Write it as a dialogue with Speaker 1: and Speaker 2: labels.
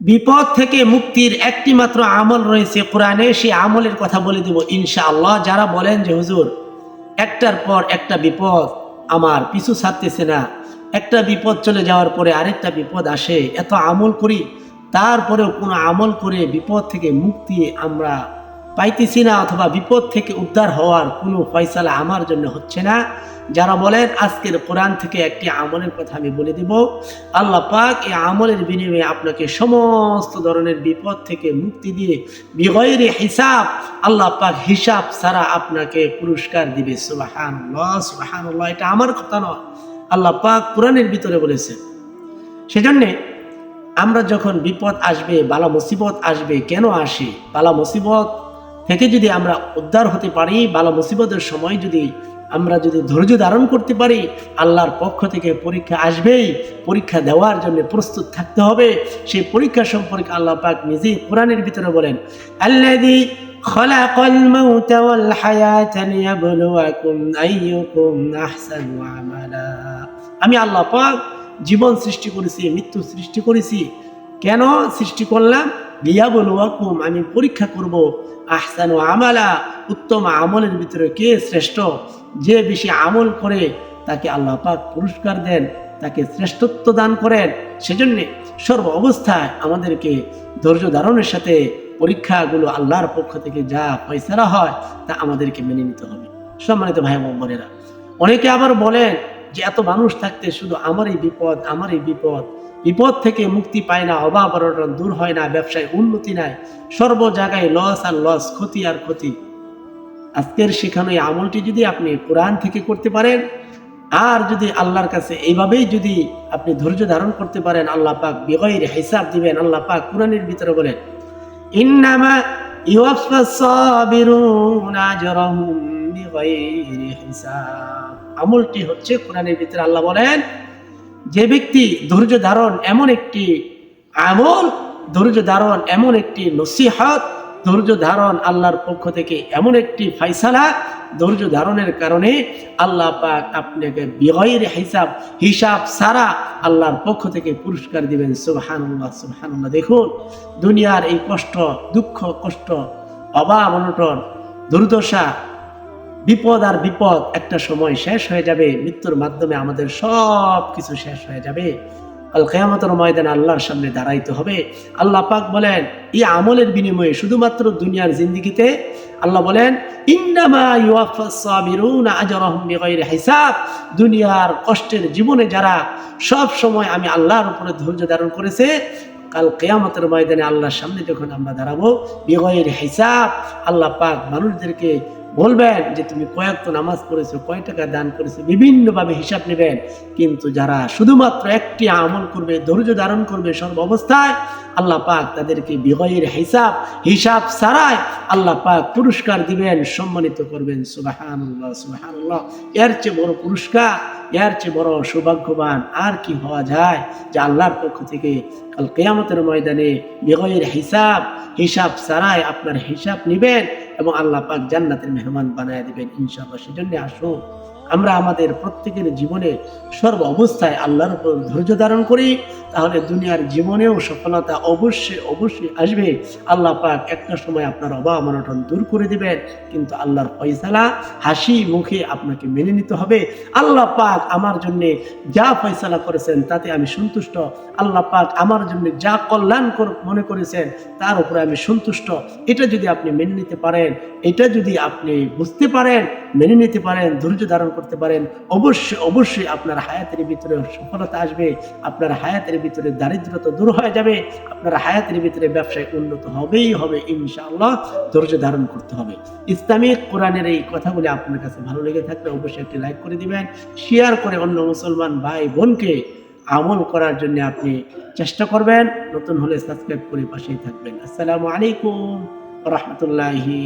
Speaker 1: বিপদ থেকে মুক্তির একটি মাত্র আমল রয়েছে কোরআনে, সেই আমলের কথা বলে দেব ইনশাআল্লাহ। যারা বলেন যে, হুজুর, একটার পর একটা বিপদ আমার পিছু ছাড়তেছে না। একটা বিপদ চলে যাওয়ার পরে আরেকটা বিপদ আসে। এত আমল করি, তারপরেও কোনো আমল করে বিপদ থেকে মুক্তি আমরা পাইতেছি না অথবা বিপদ থেকে উদ্ধার হওয়ার কোনো ফয়সালা আমার জন্য হচ্ছে না। যারা বলেন, আজকের কোরআন থেকে একটি আমলের কথা আমি বলে দিব। আল্লাহ পাক এই আমলের বিনিময়ে আপনাকে সমস্ত ধরনের বিপদ থেকে মুক্তি দিয়ে বিগয়রে হিসাব, আল্লাহ পাক হিসাব ছাড়া আপনাকে পুরস্কার দিবে। সুবাহান সুবাহান এটা আমার কথা নয়। আল্লাহ পাক কোরআনের ভিতরে বলেছে। সেজন্যে আমরা যখন বিপদ আসবে, বালা মুসিবত আসবে, কেন আসে? বালা মুসিবত থেকে যদি আমরা উদ্ধার হতে পারি বালা মুসিবতের সময় যদি আমরা যদি ধৈর্য ধারণ করতে পারি আল্লাহর পক্ষ থেকে পরীক্ষা আসবেই পরীক্ষা দেওয়ার জন্য প্রস্তুত থাকতে হবে সেই পরীক্ষা সম্পর্কে আল্লাহ পাক নিজেই কোরআনের ভিতরে বলেন আল্লাদি خلق الموت والحياة ليبلوكم أيكم أحسن عملا আমি আল্লাহ পাক জীবন সৃষ্টি করেছি মৃত্যু সৃষ্টি করেছি কেন সৃষ্টি করলাম লিয়া বলুয়াকুম আমি পরীক্ষা করব। আহসানু আমালা, উত্তম আমলের ভিতরে কে শ্রেষ্ঠ? যে বেশি আমল করে, তাকে আল্লাহ পাক পুরস্কার দেন, তাকে শ্রেষ্ঠত্ব দান করেন। সেজন্যে সর্ব অবস্থায় আমাদেরকে ধৈর্য ধারণের সাথে পরীক্ষাগুলো আল্লাহর পক্ষ থেকে যা পয়সারা হয়, তা আমাদেরকে মেনে নিতে হবে। সম্মানিত ভাই বোনেরা, অনেকে আবার বলেন যে, এত মানুষ থাকতে শুধু আমারই বিপদ আমারই বিপদ। বিপদ থেকে মুক্তি পায় না, অভাব অনটন দূর হয় না, ব্যবসায় উন্নতি নাই, সর্ব জায়গায় লস আর লস ক্ষতি আর ক্ষতি। আজকের শেখানো এই আমলটি যদি আপনি কোরআন থেকে করতে পারেন, আর যদি আল্লাহর কাছে এইভাবেই যদি আপনি ধৈর্য ধারণ করতে পারেন, আল্লাহ পাক বিগয়ের হিসাব দিবেন, আল্লাহ পাক কোরআনের ভিতরে বলেন, ইন্নামা আমলটি হচ্ছে কোরআনের ভিতরে আল্লাহ বলেন যে ব্যক্তি ধৈর্য ধারণ এমন একটি আমল, ধৈর্য ধারণ এমন একটি নসিহত, ধৈর্য ধারণ আল্লাহর পক্ষ থেকে এমন একটি ফাইসালা, ধৈর্য ধারণের কারণে আল্লাহ পাক আপনাকে বিগয়ের হিসাব হিসাব সারা আল্লাহর পক্ষ থেকে পুরস্কার দিবেন। সুবহানাল্লাহ সুবহানাল্লাহ। দেখুন, দুনিয়ার এই কষ্ট, দুঃখ, কষ্ট, অভাব, অনটন, দুর্দশা বিপদ আর বিপদ, একটা সময় শেষ হয়ে যাবে, মৃত্যুর মাধ্যমে আমাদের সব কিছু শেষ হয়ে যাবে। কাল কেয়ামতের ময়দানে আল্লাহর সামনে দাঁড়াইতে হবে। আল্লাহ পাক বলেন, এই আমলের বিনিময়ে শুধুমাত্র দুনিয়ার জিন্দিগিতে আল্লাহ বলেন হিসাব। দুনিয়ার কষ্টের জীবনে যারা সব সময় আমি আল্লাহর উপরে ধৈর্য ধারণ করেছে, কাল কেয়ামতের ময়দানে আল্লাহর সামনে যখন আমরা দাঁড়াবো বিগয়ের হিসাব, আল্লাহ পাক মানুষদেরকে বলবেন যে তুমি কয়েক নামাজ পড়েছো, কয় টাকা দান করেছ, বিভিন্নভাবে হিসাব নেবেন। কিন্তু যারা শুধুমাত্র একটি আমল করবে, ধৈর্য ধারণ করবে সর্ব অবস্থায়, আল্লাহ পাক তাদেরকে বিগয়ের হিসাব হিসাব ছাড়াই আল্লাহ পাক পুরস্কার দিবেন, সম্মানিত করবেন। সুবাহানুল্লাহ সুবাহানুল্লাহ। এর চেয়ে বড় পুরস্কার, এর চেয়ে বড় সৌভাগ্যবান আর কি হওয়া যায় যে আল্লাহর পক্ষ থেকে কাল কেয়ামতের ময়দানে বিগয়ের হিসাব হিসাব ছাড়াই আপনার হিসাব নেবেন এবং আল্লাহ পাক জান্নাতের মেহমান বানায় দিবেন ইনশাআল্লাহ। সেজন্য আসুন। আমরা আমাদের প্রত্যেকের জীবনে সর্ব অবস্থায় আল্লাহর উপর ধৈর্য ধারণ করি, তাহলে দুনিয়ার জীবনেও সফলতা অবশ্যই অবশ্যই আসবে। আল্লাহ পাক একটা সময় আপনার অভাব অনটন দূর করে দিবেন, কিন্তু আল্লাহর ফয়সালা হাসি মুখে আপনাকে মেনে নিতে হবে। আল্লাহ পাক আমার জন্য যা ফয়সালা করেছেন তাতে আমি সন্তুষ্ট। আল্লাহ পাক আমার জন্য যা কল্যাণ মনে করেছেন তার উপরে আমি সন্তুষ্ট। এটা যদি আপনি মেনে নিতে পারেন, এটা যদি আপনি বুঝতে পারেন, মেনে নিতে পারেন, ধৈর্য ধারণ করতে পারেন। অবশ্যই অবশ্যই আপনার হায়াতের ভিতরে সফলতা আসবে, আপনার হায়াতের ভিতরে দারিদ্রতা দূর হয়ে যাবে, আপনার হায়াতের ভিতরে ব্যবসায় উন্নত হবেই হবে, ইনশাআল্লাহ ধৈর্য ধারণ করতে হবে। ইসলামিক কোরআনের এই কথাগুলি আপনার কাছে ভালো লেগে থাকলে অবশ্যই একটি লাইক করে দিবেন, শেয়ার করে অন্য মুসলমান ভাই বোনকে আমল করার জন্য আপনি চেষ্টা করবেন। নতুন হলে সাবস্ক্রাইব করে পাশেই থাকবেন। আসসালামু আলাইকুম রহমতুল্লাহি